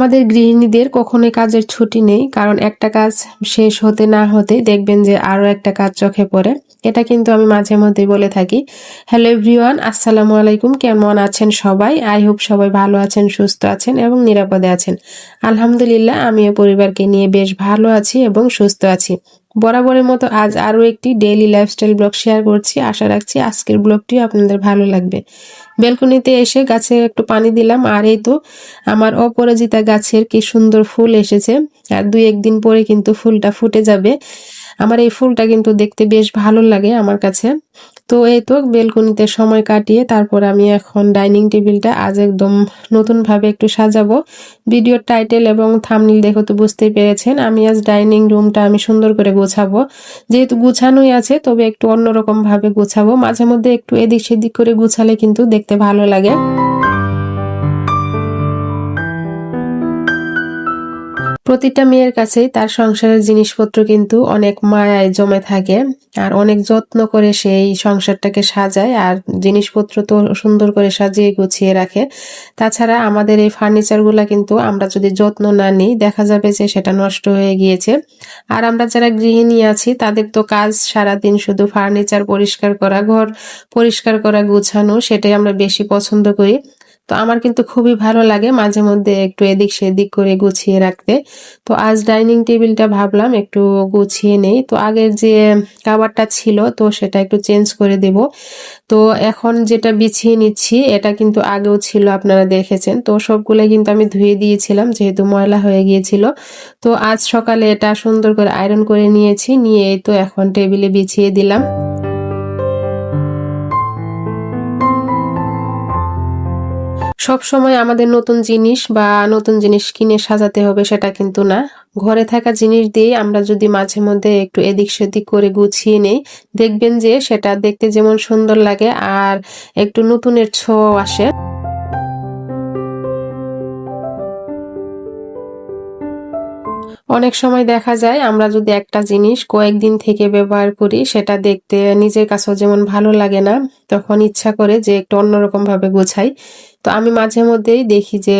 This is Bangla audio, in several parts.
আমাদের গৃহিণীদের কখনোই কাজের ছুটি নেই, কারণ একটা কাজ শেষ হতে না হতে দেখবেন যে আরও একটা কাজ চোখে পড়ে। এটা কিন্তু আমি মাঝে মধ্যেই বলে থাকি। হ্যালো এভরিওয়ান, আসসালামু আলাইকুম। কেমন আছেন সবাই? আই হোপ সবাই ভালো আছেন, সুস্থ আছেন এবং নিরাপদে আছেন। আলহামদুলিল্লাহ, আমিও পরিবারকে নিয়ে বেশ ভালো আছি এবং সুস্থ আছি। বরাবরের মতো আজ আরও একটি ডেইলি লাইফস্টাইল ব্লগ শেয়ার করছি। আশা রাখছি আজকের ব্লগটি আপনাদের ভালো লাগবে। বেলকনিতে এসে গাছে একটু পানি দিলাম। আর এই তো আমার অপরাজিতা গাছের কি সুন্দর ফুল এসেছে। আর দুই একদিন পরে কিন্তু ফুলটা ফুটে যাবে। আমার এই ফুলটা কিন্তু দেখতে বেশ ভালো লাগে আমার কাছে। তো এই তো বেলকনিতে সময় কাটিয়ে তারপর আমি এখন ডাইনিং টেবিলটা আজ একদম নতুনভাবে একটু সাজাবো। ভিডিওর টাইটেল এবং থামনিল দেখো তো বুঝতেই পেরেছেন। আমি আজ ডাইনিং রুমটা আমি সুন্দর করে গোছাবো। যেহেতু গুছানোই আছে, তবে একটু অন্যরকমভাবে গোছাবো। মাঝে মধ্যে একটু এদিক সেদিক করে গুছালে কিন্তু দেখতে ভালো লাগে। প্রতিটা মেয়ের কাছেই তার সংসারের জিনিসপত্র কিন্তু অনেক মায়ায় জমে থাকে আর অনেক যত্ন করে সেই সংসারটাকে সাজায় আর জিনিসপত্র তো সুন্দর করে সাজিয়ে গুছিয়ে রাখে। তাছাড়া আমাদের এই ফার্নিচারগুলো কিন্তু আমরা যদি যত্ন না নিই, দেখা যাবে যে সেটা নষ্ট হয়ে গিয়েছে। আর আমরা যারা গৃহিণী আছি, তাদের তো কাজ সারাদিন শুধু ফার্নিচার পরিষ্কার করা, ঘর পরিষ্কার করা, গুছানো, সেটাই আমরা বেশি পছন্দ করি। তো আমার কিন্তু খুবই ভালো লাগে মাঝে মধ্যে একটু এদিক সেদিক করে গুছিয়ে রাখতে। তো আজ ডাইনিং টেবিলটা ভাবলাম একটু গুছিয়ে নেই। তো আগের যে কাবারটা ছিল, তো সেটা একটু চেঞ্জ করে দেব। তো এখন যেটা বিছিয়ে নিচ্ছি, এটা কিন্তু আগেও ছিল, আপনারা দেখেছেন। তো সবগুলো কিন্তু আমি ধুয়ে দিয়েছিলাম, যেহেতু ময়লা হয়ে গিয়েছিল। তো আজ সকালে এটা সুন্দর করে আয়রন করে নিয়েছি, নিয়ে তো এখন টেবিলে বিছিয়ে দিলাম। সব সময় আমাদের নতুন জিনিস বা নতুন জিনিস কিনে সাজাতে হবে সেটা কিন্তু না। ঘরে থাকা জিনিস দিয়ে আমরা যদি মাঝে মধ্যে একটু এদিক সেদিক করে গুছিয়ে নেই, দেখবেন যে সেটা দেখতে যেমন সুন্দর লাগে আর একটু নতুনের ছোঁয়া আসে। অনেক সময় দেখা যায় আমরা যদি একটা জিনিস কয়েকদিন থেকে ব্যবহার করি সেটা দেখতে নিজের কাছেও যেমন ভালো লাগে না তখন ইচ্ছা করে যে একটু অন্যরকম ভাবে গোছাই। তো আমি মাঝে মধ্যেই দেখি যে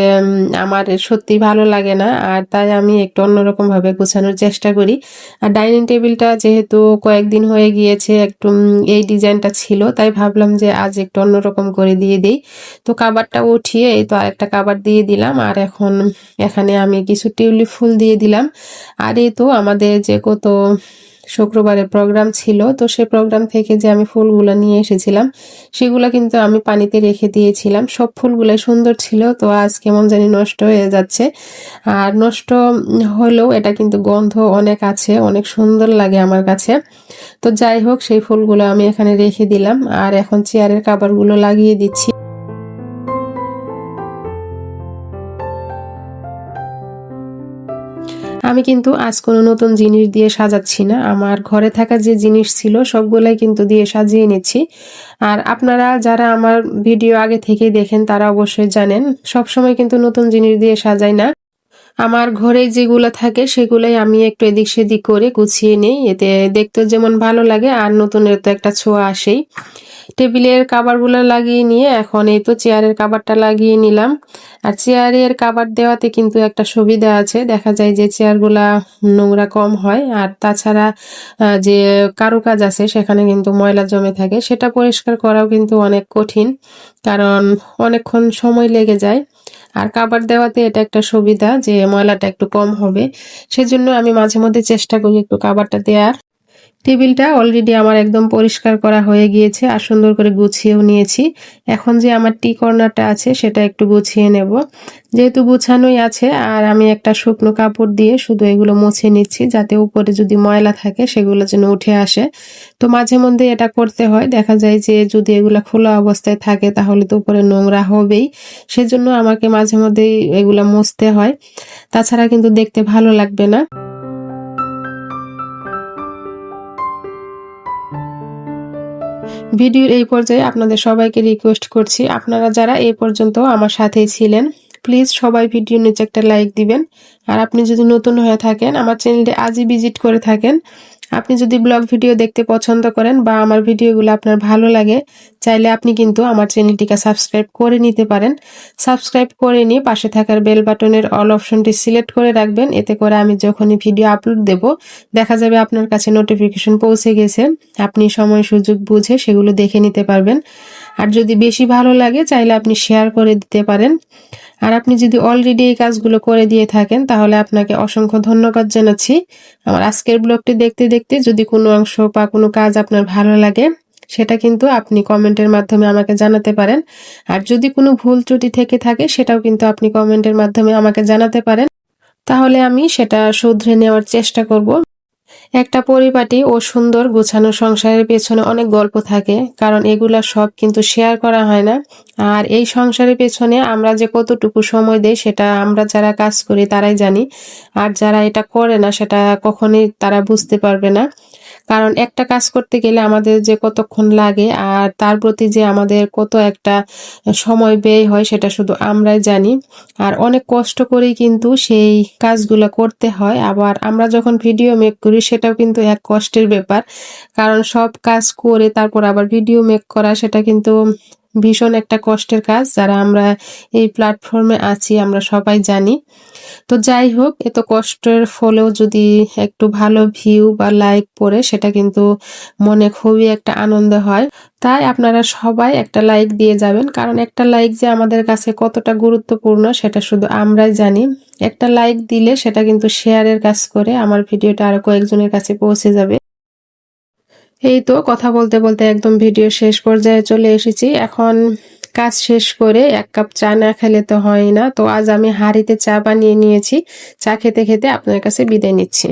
আমার সত্যি ভালো লাগে না, আর তাই আমি একটু অন্যরকম ভাবে গোছানোর চেষ্টা করি। আর ডাইনিং টেবিলটা যেহেতু কয়েকদিন হয়ে গিয়েছে, একটু এই ডিজাইনটা ছিল, তাই ভাবলাম যে আজ একটু অন্যরকম করে দিয়ে দিই। তো কাবারটা উঠিয়ে এই তো আরেকটা কাবার দিয়ে দিলাম, আর এখন এখানে আমি কিছু টিউলিপ ফুল দিয়ে দিলাম। আর এই তো আমাদের যে কত শুক্রবারের প্রোগ্রাম ছিল, তো সে প্রোগ্রাম থেকে যে আমি ফুলগুলো নিয়ে এসেছিলাম, সেগুলো কিন্তু আমি পানিতে রেখে দিয়েছিলাম। সব ফুলগুলো সুন্দর ছিল, তো আজ কেমন জানি নষ্ট হয়ে যাচ্ছে। আর নষ্ট হলেও এটা কিন্তু গন্ধ অনেক আছে, অনেক সুন্দর লাগে আমার কাছে। তো যাই হোক, সেই ফুলগুলো আমি এখানে রেখে দিলাম। আর এখন চেয়ারের কাবারগুলো লাগিয়ে দিচ্ছি। আমি কিন্তু আজ কোনো নতুন জিনিস দিয়ে সাজাচ্ছি না। আমার ঘরে থাকা যে জিনিস ছিল, সবগুলাই কিন্তু দিয়ে সাজিয়ে নিচ্ছি। আর আপনারা যারা আমার ভিডিও আগে থেকে দেখেন, তারা অবশ্যই জানেন, সবসময় কিন্তু নতুন জিনিস দিয়ে সাজাই না। আমার ঘরে যেগুলো থাকে সেগুলোই আমি একটু এদিক সেদিক করে গুছিয়ে নিই। এতে দেখতে যেমন ভালো লাগে, আর নতুনের তো একটা ছোঁয়া আসেই। টেবিলের কাবারগুলো লাগিয়ে নিয়ে এখন এই তো চেয়ারের কাবারটা লাগিয়ে নিলাম। আর চেয়ারের কাবার দেওয়াতে কিন্তু একটা সুবিধা আছে। দেখা যায় যে চেয়ারগুলা নোংরা কম হয়, আর তাছাড়া যে কারুকাজ আছে সেখানে কিন্তু ময়লা জমে থাকে। সেটা পরিষ্কার করাও কিন্তু অনেক কঠিন, কারণ অনেকক্ষণ সময় লেগে যায়। আর কাবার দেওয়াতে এটা একটা সুবিধা যে ময়লাটা একটু কম হবে। সেজন্য আমি মাঝে মধ্যে চেষ্টা করি একটু কাবারটা দেওয়ার টেবিলটা অলরেডি আমার একদম পরিষ্কার করা হয়ে গিয়েছে আর সুন্দর করে গুছিয়েও নিয়েছি। এখন যে আমার টি কর্নারটা আছে, সেটা একটু গুছিয়ে নেব। যেহেতু গুছানোই আছে, আর আমি একটা শুকনো কাপড় দিয়ে শুধু এগুলো মুছে নিচ্ছি, যাতে উপরে যদি ময়লা থাকে, সেগুলো যেন উঠে আসে। তো মাঝে মধ্যে এটা করতে হয়। দেখা যায় যে যদি এগুলো খোলা অবস্থায় থাকে, তাহলে তো উপরে নোংরা হবেই। সেজন্য আমাকে মাঝে মধ্যেই এগুলো মুছতে হয়। তাছাড়া কিন্তু দেখতে ভালো লাগবে না। ভিডিওর এই পর্যায়ে আপনাদের সবাইকে রিকোয়েস্ট করছি, আপনারা যারা এই পর্যন্ত আমার সাথেই ছিলেন প্লিজ সবাই ভিডিও নিচে একটা লাইক দিবেন। আর আপনি যদি নতুন হয়ে থাকেন, আমার চ্যানেলটি আজই ভিজিট করে থাকেন। আপনি যদি ব্লগ ভিডিও দেখতে পছন্দ করেন বা আমার ভিডিওগুলো আপনার ভালো লাগে, চাইলে আপনি কিন্তু আমার চ্যানেলটিকে সাবস্ক্রাইব করে নিতে পারেন। সাবস্ক্রাইব করে নিয়ে পাশে থাকার বেল বাটনের অল অপশনটি সিলেক্ট করে রাখবেন। এতে করে আমি যখনই ভিডিও আপলোড দেব, দেখা যাবে আপনার কাছে নোটিফিকেশন পৌঁছে গেছে। আপনি সময়, সুযোগ বুঝে সেগুলো দেখে নিতে পারবেন। আর যদি বেশি ভালো লাগে, চাইলে আপনি শেয়ার করে দিতে পারেন। আর আপনি যদি অলরেডি এই কাজগুলো করে দিয়ে থাকেন, তাহলে আপনাকে অসংখ্য ধন্যবাদ জানাচ্ছি। আমার আজকের ব্লগটি দেখতে দেখতে যদি কোনো অংশ বা কোনো কাজ আপনার ভালো লাগে, সেটা কিন্তু আপনি কমেন্টের মাধ্যমে আমাকে জানাতে পারেন। আর যদি কোনো ভুল ত্রুটি থেকে থাকে, সেটাও কিন্তু আপনি কমেন্টের মাধ্যমে আমাকে জানাতে পারেন। তাহলে আমি সেটা শুধরে নেওয়ার চেষ্টা করব। একটা পরিপাটি ও সুন্দর গোছানো সংসারের পেছনে অনেক গল্প থাকে, কারণ এগুলা সব কিন্তু শেয়ার করা হয় না। আর এই সংসারের পেছনে আমরা যে কতটুকু সময় দেই, সেটা আমরা যারা কাজ করি তারাই জানি। আর যারা এটা করে না, সেটা কখনোই তারা বুঝতে পারবে না। কারণ একটা কাজ করতে গেলে আমাদের যে কতক্ষণ লাগে আর তার প্রতি যে আমাদের কত একটা সময় ব্যয় হয় সেটা শুধু আমরাই জানি। আর অনেক কষ্ট করেই কিন্তু সেই কাজগুলো করতে হয়। আবার আমরা যখন ভিডিও মেক করি সেটাও কিন্তু এক কষ্টের ব্যাপার। কারণ সব কাজ করে তারপর আবার ভিডিও মেক করা সেটা কিন্তু ভীষণ একটা কষ্টের কাজ যারা আমরা এই প্ল্যাটফর্মে আছি, আমরা সবাই জানি। তো যাই হোক, এত কষ্টের ফলেও যদি একটু ভালো ভিউ বা লাইক পড়ে, সেটা কিন্তু মনে খুবই একটা আনন্দ হয়। তাই আপনারা সবাই একটা লাইক দিয়ে যাবেন, কারণ একটা লাইক যে আমাদের কাছে কতটা গুরুত্বপূর্ণ, সেটা শুধু আমরাই জানি। একটা লাইক দিলে সেটা কিন্তু শেয়ারের কাজ করে আমার ভিডিওটা আরও কয়েকজনের কাছে পৌঁছে যাবে। এই তো কথা বলতে বলতে একদম ভিডিও শেষ পর্যায়ে চলে এসেছি। এখন কাজ শেষ করে এক কাপ চা না খেলে তো হয় না। তো আজ আমি হাঁড়িতে চা বানিয়ে নিয়েছি। চা খেতে খেতে আপনার কাছে বিদায় নিচ্ছি।